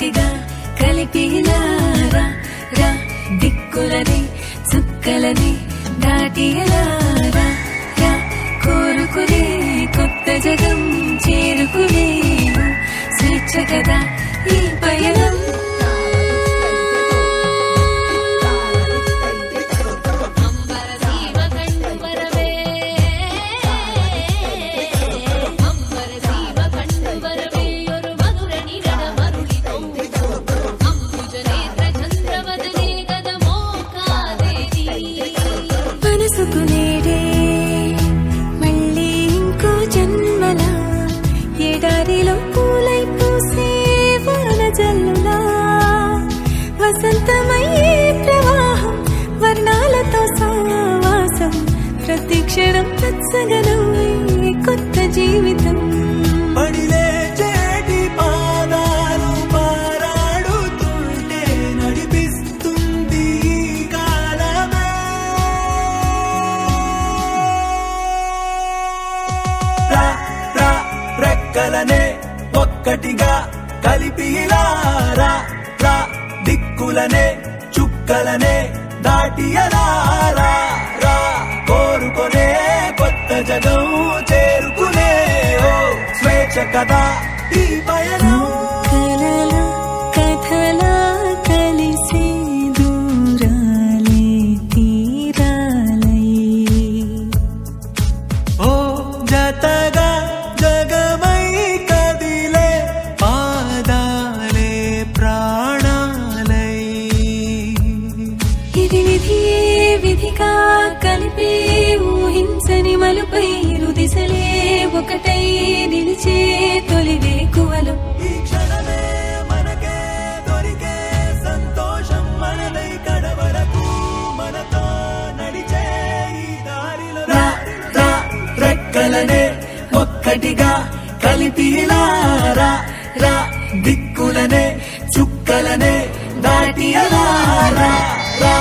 ఒకటిగా కలిపినారా? రా దిక్కులని చుక్కలని దాటిలారా రా కోరుకునే కొత్త జగం చేరుకునే స్వేచ్ఛ కదా ఈ పయనం. ప్రతి క్షణం కొత్త జీవితం. పడిలే చేటి పాదాలు పారాడుతుంటే నడిపిస్తుంది కాలమే. రెక్కలనే ఒక్కటిగా కలిపి ఇలా రా దిక్కులనే చుక్కలనే దాటియరా కదా ఈ పయనం. కలల కథలా కలిసే దూరాలే తీరాలై ఓ జతగా జగమై కదిలే పాదాలే ప్రాణాలై ఇది విధియే విధిగా కలిపే ఊహించని మలుపై ఇరు దిశలే ఒకటై రెక్కలనే ఒక్కటిగా కలిపి రా దిక్కులనే చుక్కలనే దాటి రా